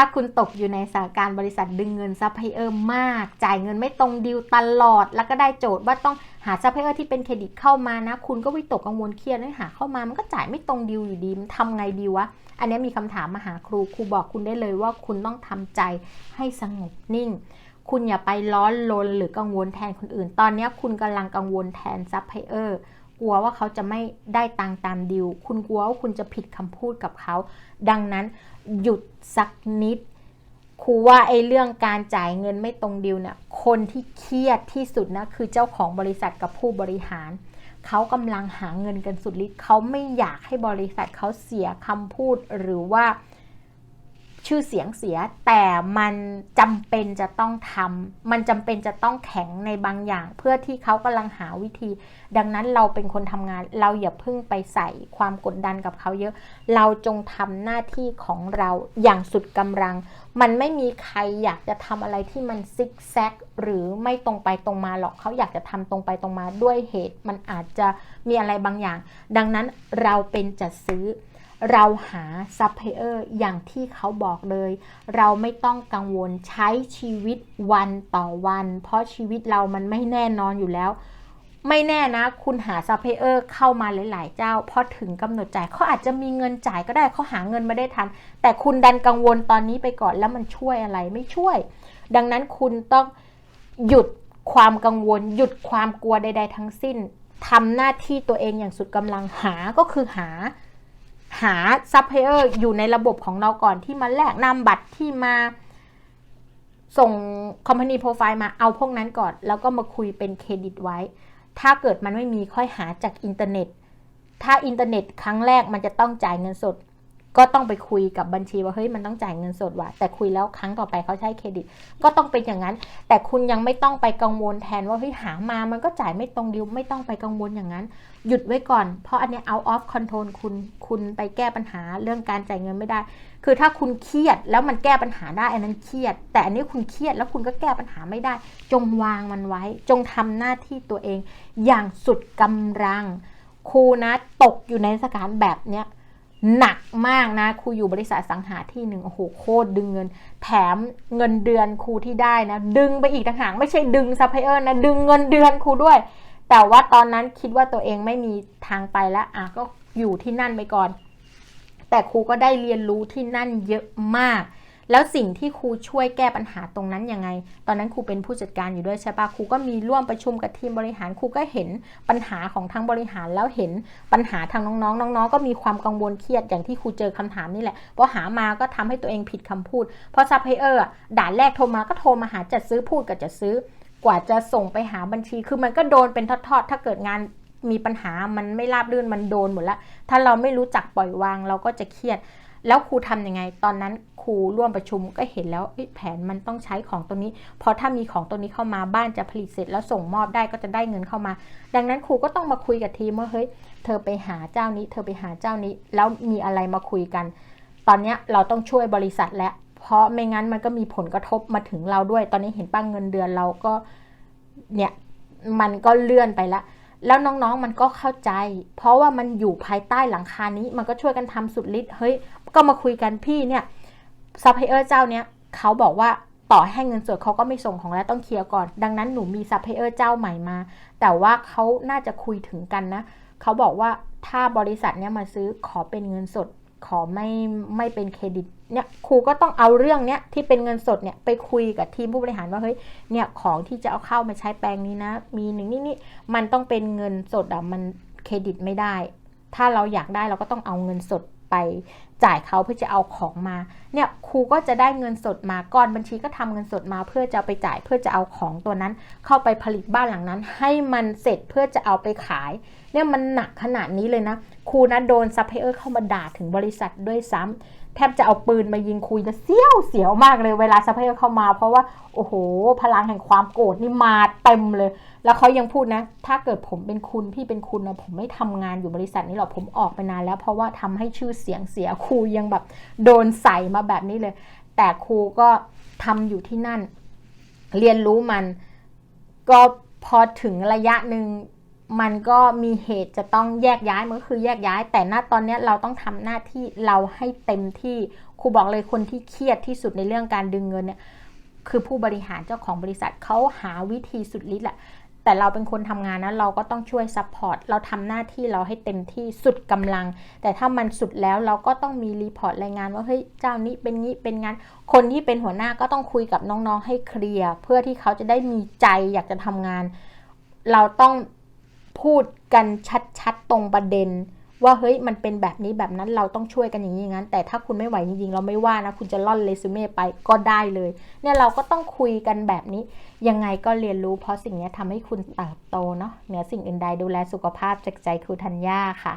ถ้าคุณตกอยู่ในสถานการณ์บริษัทดึงเงินซัพพลายเออร์มาก จ่ายเงินไม่ตรงดีลตลอด แล้วก็ได้โจทย์ว่าต้องหาซัพพลายเออร์ที่เป็นเครดิตเข้ามานะ คุณก็วิตกกังวลเครียดนะหาเข้ามามันก็จ่ายไม่ตรงดีลอยู่ดีมันทำไงดีวะ อันนี้มีคำถามมาหาครูครูบอกคุณได้เลยว่าคุณต้องทำใจให้สงบนิ่ง คุณอย่าไปร้อนรนหรือกังวลแทนคนอื่น ตอนนี้คุณกำลังกังวลแทนซัพพลายเออร์กลัวว่าเขาจะไม่ได้ตังค์ตามดีลคุณกลัวว่าคุณจะผิดคำพูดกับเขา ดังนั้น หยุดสักนิดครูว่าไอ้เรื่องการจ่ายเงินไม่ตรงดีลเนี่ยคนที่เครียดที่สุดนะคือเจ้าของบริษัทกับผู้บริหาร เขากำลังหาเงินกันสุดฤทธิ์เขาไม่อยากให้บริษัทเขาเสียคำพูดหรือว่า ชื่อเสียงเสีย แต่มันจำเป็นจะต้องทำมันจำเป็นจะต้องแข็งในบางอย่าง เพื่อที่เขากำลังหาวิธี ดังนั้นเราเป็นคนทำงาน เราอย่าเพิ่งไปใส่ความกดดันกับเขาเยอะ เราจงทำหน้าที่ของเราอย่างสุดกำลัง มันไม่มีใครอยากจะทำอะไรที่มันซิกแซกหรือไม่ตรงไปตรงมาหรอกเขาอยากจะทำตรงไปตรงมาด้วยเหตุ มันอาจจะมีอะไรบางอย่าง ดังนั้นเราเป็นจัดซื้อ เราหาซัพพลายเออร์อย่างที่เขาบอกเลย เราไม่ต้องกังวลใช้ชีวิตวันต่อวัน เพราะชีวิตเรามันไม่แน่นอนอยู่แล้ว ไม่แน่นะ คุณหาซัพพลายเออร์เข้ามาหลาย ๆ เจ้าพอถึงกำหนดจ่ายเขาอาจจะมีเงินจ่ายก็ได้เขาหาเงินมาได้ทัน แต่คุณดันกังวลตอนนี้ไปก่อนแล้วมันช่วยอะไรไม่ช่วย ดังนั้นคุณต้องหยุดความกังวล หยุดความกลัวใด ๆ ทั้งสิ้นทำหน้าที่ตัวเองอย่างสุดกำลังหาก็คือหา หาซัพพลายเออร์อยู่ในระบบของเราก่อนที่มาแลกนามบัตรที่มาส่ง Company Profile มาเอาพวกนั้นก่อน แล้วก็มาคุยเป็นเครดิตไว้ ถ้าเกิดมันไม่มีค่อยหาจากอินเทอร์เน็ต ถ้าอินเทอร์เน็ตครั้งแรกมันจะต้องจ่ายเงินสด ก็ต้องไปคุยกับบัญชีว่าเฮ้ยมันต้องจ่ายเงินสดว่ะแต่คุยแล้วครั้งต่อไปเขาใช้เครดิต ก็ต้องเป็นอย่างนั้น แต่คุณยังไม่ต้องไปกังวลแทนว่าเฮ้ยหามามันก็จ่ายไม่ตรงดิวไม่ต้องไปกังวลอย่างนั้น หยุดไว้ก่อน เพราะอันเนี้ย out of control คุณ คุณไปแก้ปัญหาเรื่องการจ่ายเงินไม่ได้ คือถ้าคุณเครียดแล้วมันแก้ปัญหาได้ อันนั้นเครียด แต่อันนี้คุณเครียดแล้วคุณก็แก้ปัญหาไม่ได้ จงวางมันไว้ จงทำหน้าที่ตัวเอง อย่างสุดกำลัง ครูนะตกอยู่ในสถานแบบเนี้ยหนักมากนะครูอยู่บริษัทสังหาที่หนึ่งโอ้โหโคตรดึงเงิน แถมเงินเดือนครูที่ได้นะ ดึงไปอีกต่างหากไม่ใช่ดึงซัพพลายเออร์นะ ดึงเงินเดือนครูด้วย แต่ว่าตอนนั้นคิดว่าตัวเองไม่มีทางไปแล้วอะก็อยู่ที่นั่นไปก่อน แต่ครูก็ได้เรียนรู้ที่นั่นเยอะมาก แล้วสิ่งที่ครูช่วยแก้ปัญหาตรงนั้นยังไง ตอนนั้นครูเป็นผู้จัดการอยู่ด้วยใช่ปะครูก็มีร่วมประชุมกับทีมบริหารครูก็เห็นปัญหาของทางบริหารแล้วเห็นปัญหาทางน้องๆน้องๆก็มีความกังวลเครียดอย่างที่ครูเจอคำถามนี่แหละพอหามาก็ทำให้ตัวเองผิดคำพูดพราะซัพพลายเออร์ด่านแรกโทรมาก็โทรมาหาจัดซื้อพูดกับจัดซื้อ กว่าจะส่งไปหาบัญชี คือมันก็โดนเป็นทอดๆ ถ้าเกิดงานมีปัญหามันไม่ราบรื่นมันโดนหมดล้วถ้าเราไม่รู้จักปล่อยวางเราก็จะเครียด แล้วครูทำยังไง ตอนนั้นครูร่วมประชุมก็เห็นแล้วแผนมันต้องใช้ของตัวนี้ เพราะถ้ามีของตัวนี้เข้ามาบ้านจะผลิตเสร็จแล้วส่งมอบได้ก็จะได้เงินเข้ามา ดังนั้นครูก็ต้องมาคุยกับทีมว่าเฮ้ยเธอไปหาเจ้านี้ เธอไปหาเจ้านี้ แล้วมีอะไรมาคุยกัน ตอนนี้เราต้องช่วยบริษัทแล้ว ราะไม่งั้นมันก็มีผลกระทบมาถึงเราด้วย ตอนนี้เห็นป้างเงินเดือนเราก็เนี่ยมันก็เลื่อนไปแล้วแล้วน้องๆมันก็เข้าใจ เพราะว่ามันอยู่ภายใต้หลังคานี้ มันก็ช่วยกันทำสุดฤทธิ์เฮ้ยก็มาคุยกันพี่เนี่ยซัพพลายเออร์เจ้าเนี้ยเขาบอกว่าต่อให้เงินสดเขาก็ไม่ส่งของแล้วต้องเคลียร์ก่อน ดังนั้นหนูมีซัพพลายเออร์เจ้าใหม่มา แต่ว่าเขาน่าจะคุยถึงกันนะ เขาบอกว่าถ้าบริษัทเนี้ยมาซื้อขอเป็นเงินสด ขอไม่ไม่เป็นเครดิตเนี่ยครูก็ต้องเอาเรื่องเนี้ยที่เป็นเงินสดเนี่ยไปคุยกับทีมผู้บริหารว่าเฮ้ยเนี่ยของที่จะเอาเข้ามาใช้แปลงนี้นะ มีหนึ่งนี่นี่มันต้องเป็นเงินสดอะมันเครดิตไม่ได้ ถ้าเราอยากได้เราก็ต้องเอาเงินสด ไปจ่ายเขาเพื่อจะเอาของมา เนี่ยครูก็จะได้เงินสดมาก่อนบัญชีก็ทำเงินสดมาเพื่อจะไปจ่ายเพื่อจะเอาของตัวนั้น เข้าไปผลิตบ้านหลังนั้น ให้มันเสร็จเพื่อจะเอาไปขาย เนี่ยมันหนักขนาดนี้เลยนะครูนะโดนซัพพลายเออร์เข้ามาด่าถึงบริษัทด้วยซ้ำ แทบจะเอาปืนมายิงคุยจะเสี้ยวเสียวมากเลยเวลาซัพพลายเออร์เข้ามา เพราะว่าโอ้โห พลังแห่งความโกรธนี่มาเต็มเลย แล้วเขายังพูดนะ ถ้าเกิดผมเป็นคุณพี่เป็นคุณนะผมไม่ทำงานอยู่บริษัทนี้หรอกผมออกไปนานแล้ว เพราะว่าทำให้ชื่อเสียงเสียครูยังแบบโดนใส่มาแบบนี้เลย แต่ครูก็ทำอยู่ที่นั่น เรียนรู้มัน ก็พอถึงระยะหนึ่ง มันก็มีเหตุจะต้องแยกย้ายมันก็คือแยกย้าย แต่ณตอนนี้เราต้องทำหน้าที่เราให้เต็มที่ครูบอกเลยคนที่เครียดที่สุดในเรื่องการดึงเงินเนี่ยคือผู้บริหารเจ้าของบริษัทเขาหาวิธีสุดฤทธิ์แหละแต่เราเป็นคนทำงานนะเราก็ต้องช่วยซัพพอร์ตเราทำหน้าที่เราให้เต็มที่สุดกำลัง แต่ถ้ามันสุดแล้วเราก็ต้องมีรีพอร์ตรายงานว่าเฮ้ยเจ้านี้เป็นงี้เป็นงั้น คนที่เป็นหัวหน้าก็ต้องคุยกับน้องๆให้เคลียร์เพื่อที่เขาจะได้มีใจอยากจะทำงาน เราต้อง พูดกันชัดๆตรงประเด็น ว่าเฮ้ยมันเป็นแบบนี้แบบนั้นเราต้องช่วยกันอย่างนี้อย่างนั้น แต่ถ้าคุณไม่ไหวจริงๆ เราไม่ว่านะ คุณจะล่อนเรซูเม่ไปก็ได้เลย เนี่ยเราก็ต้องคุยกันแบบนี้ ยังไงก็เรียนรู้เพราะสิ่งนี้ทำให้คุณเติบโตเนาะเหนือสิ่งอื่นใดดูแลสุขภาพจากใจครูธัญญาค่ะ